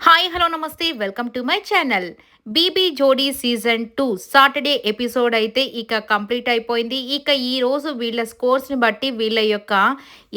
Hi hello నమస్తే welcome to my channel BB Jodi season two Saturday episode అయితే ఇక complete అయిపోయింది. ఇక ఈ రోజు వీళ్ళ స్కోర్స్ని బట్టి వీళ్ళ యొక్క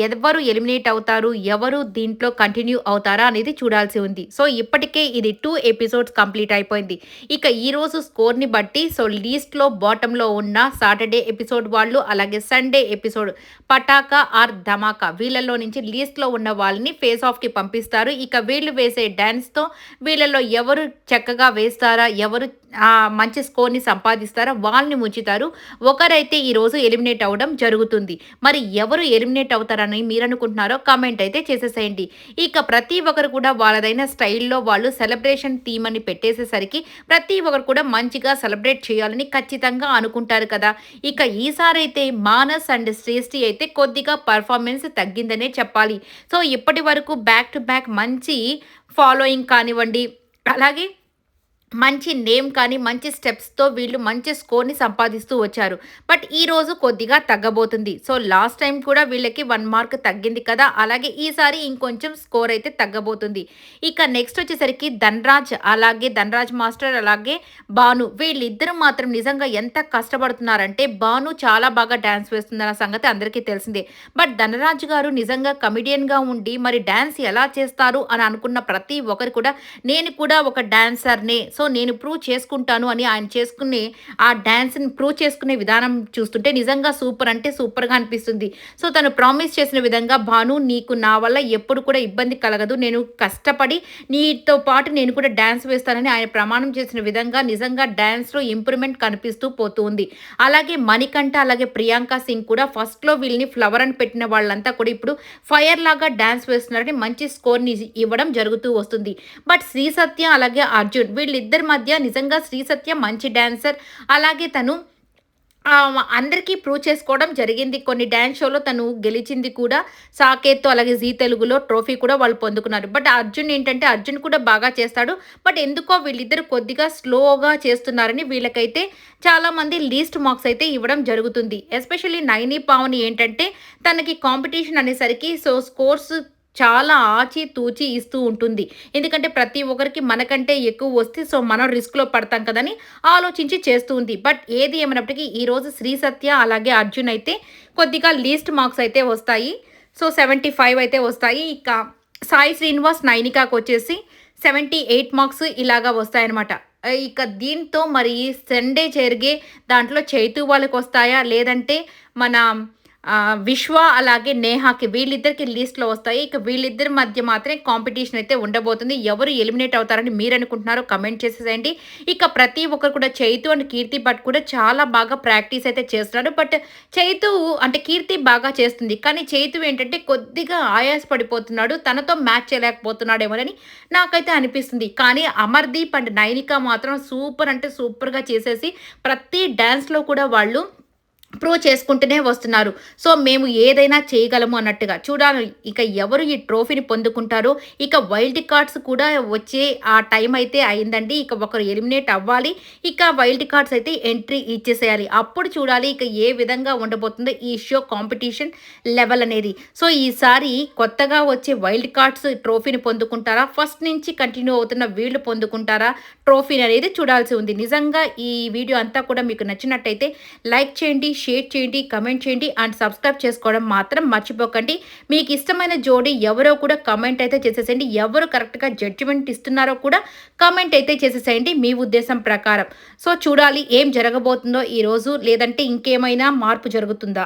ఎవరు ఎలిమినేట్ అవుతారు ఎవరు దీంట్లో కంటిన్యూ అవుతారా అనేది చూడాల్సి ఉంది. సో ఇప్పటికే ఇది టూ ఎపిసోడ్స్ కంప్లీట్ అయిపోయింది. ఇక ఈ రోజు స్కోర్ని బట్టి సో లీస్ట్లో బాటంలో ఉన్న సాటర్డే ఎపిసోడ్ వాళ్ళు అలాగే Sunday episode Pataka or Dhamaka వీళ్ళలో నుంచి లీస్ట్లో ఉన్న వాళ్ళని ఫేస్ ఆఫ్కి పంపిస్తారు. ఇక వీళ్ళు వేసే డ్యాన్స్తో వీళ్ళలో ఎవరు చక్కగా వేస్తారు ఎవరు ఆ, మంచి స్కోర్ని సంపాదిస్తారో వాళ్ళని ముంచుతారు. ఒకరైతే ఈరోజు ఎలిమినేట్ అవ్వడం జరుగుతుంది. మరి ఎవరు ఎలిమినేట్ అవుతారని మీరు అనుకుంటున్నారో కామెంట్ అయితే చేసేసేయండి. ఇక ప్రతి ఒక్కరు కూడా వాళ్ళదైన స్టైల్లో వాళ్ళు సెలబ్రేషన్ థీమ్ అని పెట్టేసేసరికి ప్రతి ఒక్కరు కూడా మంచిగా సెలబ్రేట్ చేయాలని ఖచ్చితంగా అనుకుంటారు కదా. ఇక ఈసారి అయితే మానస్ అండ్ శ్రేష్ఠి అయితే కొద్దిగా పర్ఫార్మెన్స్ తగ్గిందనే చెప్పాలి. సో ఇప్పటి వరకు బ్యాక్ టు బ్యాక్ మంచి ఫాలోయింగ్ కానివ్వండి అలాగే మంచి నేమ్ కానీ మంచి స్టెప్స్తో వీళ్ళు మంచి స్కోర్ని సంపాదిస్తూ వచ్చారు. బట్ ఈ రోజు కొద్దిగా తగ్గబోతుంది. సో లాస్ట్ టైం కూడా వీళ్ళకి వన్ మార్క్ తగ్గింది కదా. అలాగే ఈసారి ఇంకొంచెం స్కోర్ అయితే తగ్గబోతుంది. ఇక నెక్స్ట్ వచ్చేసరికి ధనరాజ్ అలాగే ధనరాజ్ మాస్టర్ అలాగే భాను. వీళ్ళిద్దరూ మాత్రం నిజంగా ఎంత కష్టపడుతున్నారంటే భాను చాలా బాగా డ్యాన్స్ వేస్తుందన్న సంగతి అందరికీ తెలిసిందే. బట్ ధనరాజ్ గారు నిజంగా కమిడియన్గా ఉండి మరి డ్యాన్స్ ఎలా చేస్తారు అని అనుకున్న ప్రతి ఒక్కరు కూడా నేను కూడా ఒక డ్యాన్సర్నే సో నేను ప్రూవ్ చేసుకుంటాను అని ఆయన చేసుకునే ఆ డ్యాన్స్ని ప్రూవ్ చేసుకునే విధానం చూస్తుంటే నిజంగా సూపర్ అంటే సూపర్గా అనిపిస్తుంది. సో తను ప్రామిస్ చేసిన విధంగా భాను నీకు నా వల్ల ఎప్పుడు కూడా ఇబ్బంది కలగదు. నేను కష్టపడి నీతో పాటు నేను కూడా డ్యాన్స్ వేస్తానని ఆయన ప్రమాణం చేసిన విధంగా నిజంగా డ్యాన్స్లో ఇంప్రూవ్మెంట్ కనిపిస్తూ పోతుంది. అలాగే మణికంఠ అలాగే ప్రియాంక సింగ్ కూడా ఫస్ట్లో వీళ్ళని ఫ్లవర్ అని పెట్టిన వాళ్ళంతా కూడా ఇప్పుడు ఫైర్ లాగా డ్యాన్స్ వేస్తున్నారని మంచి స్కోర్ని ఇవ్వడం జరుగుతూ వస్తుంది. బట్ శ్రీ సత్య అలాగే అర్జున్ వీళ్ళిద్దరు మధ్య నిజంగా శ్రీ సత్య మంచి డాన్సర్. అలాగే తను అందరికీ ప్రూవ్ చేసుకోవడం జరిగింది. కొన్ని డ్యాన్స్ షోలో తను గెలిచింది కూడా. సాకేత్తో అలాగే జీ తెలుగులో ట్రోఫీ కూడా వాళ్ళు పొందుకున్నారు. బట్ అర్జున్ ఏంటంటే అర్జున్ కూడా బాగా చేస్తాడు. బట్ ఎందుకో వీళ్ళిద్దరు కొద్దిగా స్లోగా చేస్తున్నారని వీళ్ళకైతే చాలామంది లీస్ట్ మార్క్స్ అయితే ఇవ్వడం జరుగుతుంది. ఎస్పెషల్లీ నైని పావని ఏంటంటే తనకి కాంపిటీషన్ అనేసరికి సో స్కోర్స్ చాలా ఆచి తూచి ఇస్తూ ఉంటుంది. ఎందుకంటే ప్రతి ఒక్కరికి మనకంటే ఎక్కువ వస్తే సో మనం రిస్క్లో పడతాం కదని ఆలోచించి చేస్తూ ఉంది. బట్ ఏది ఏమైనప్పటికీ ఈరోజు శ్రీ సత్య అలాగే అర్జున్ అయితే కొద్దిగా లీస్ట్ మార్క్స్ అయితే వస్తాయి. సో సెవెంటీ ఫైవ్ అయితే వస్తాయి. ఇక సాయి శ్రీనివాస్ నైనికాకు వచ్చేసి సెవెంటీ ఎయిట్ మార్క్స్ ఇలాగా వస్తాయన్నమాట. ఇక దీంతో మరి సండే జరిగే దాంట్లో చైతు వాళ్ళకి వస్తాయా? లేదంటే మన విశ్వ అలాగే నేహాకి వీళ్ళిద్దరికి లిస్ట్లో వస్తాయి. ఇక వీళ్ళిద్దరి మధ్య మాత్రమే కాంపిటీషన్ అయితే ఉండబోతుంది. ఎవరు ఎలిమినేట్ అవుతారని మీరు అనుకుంటున్నారో కమెంట్ చేసేసేయండి. ఇక ప్రతి ఒక్కరు కూడా చైతు అండ్ కీర్తి భట్ కూడా చాలా బాగా ప్రాక్టీస్ అయితే చేస్తున్నారు. బట్ చైతు అంటే కీర్తి బాగా చేస్తుంది. కానీ చైతు ఏంటంటే కొద్దిగా ఆయాస పడిపోతున్నాడు. తనతో మ్యాచ్ చేయలేకపోతున్నాడేమోనని నాకైతే అనిపిస్తుంది. కానీ అమర్దీప్ అండ్ నైనిక మాత్రం సూపర్ అంటే సూపర్గా చేసేసి ప్రతి డ్యాన్స్లో కూడా వాళ్ళు ప్రూవ్ చేసుకుంటూనే వస్తున్నారు. సో మేము ఏదైనా చేయగలము అన్నట్టుగా. చూడాలి ఇక ఎవరు ఈ ట్రోఫీని పొందుకుంటారో. ఇక వైల్డ్ కార్డ్స్ కూడా వచ్చే ఆ టైం అయితే అయిందండి. ఇక ఒకరు ఎలిమినేట్ అవ్వాలి. ఇక వైల్డ్ కార్డ్స్ అయితే ఎంట్రీ ఇచ్చేసేయాలి. అప్పుడు చూడాలి ఇక ఏ విధంగా ఉండబోతుందో ఈ షో కాంపిటీషన్ లెవెల్ అనేది. సో ఈసారి కొత్తగా వచ్చే వైల్డ్ కార్డ్స్ ట్రోఫీని పొందుకుంటారా? ఫస్ట్ నుంచి కంటిన్యూ అవుతున్న వీళ్ళు పొందుకుంటారా? ట్రోఫీని అనేది చూడాల్సి ఉంది. నిజంగా ఈ వీడియో అంతా కూడా మీకు నచ్చినట్టయితే లైక్ చేయండి షేర్ చేయండి కమెంట్ చేయండి అండ్ సబ్స్క్రైబ్ చేసుకోవడం మాత్రం మర్చిపోకండి. మీకు ఇష్టమైన జోడీ ఎవరో కూడా కమెంట్ అయితే చేసేసేయండి. ఎవరు కరెక్ట్గా జడ్జిమెంట్ ఇస్తున్నారో కూడా కమెంట్ అయితే చేసేసేయండి మీ ఉద్దేశం ప్రకారం. సో చూడాలి ఏం జరగబోతుందో ఈరోజు లేదంటే ఇంకేమైనా మార్పు జరుగుతుందా?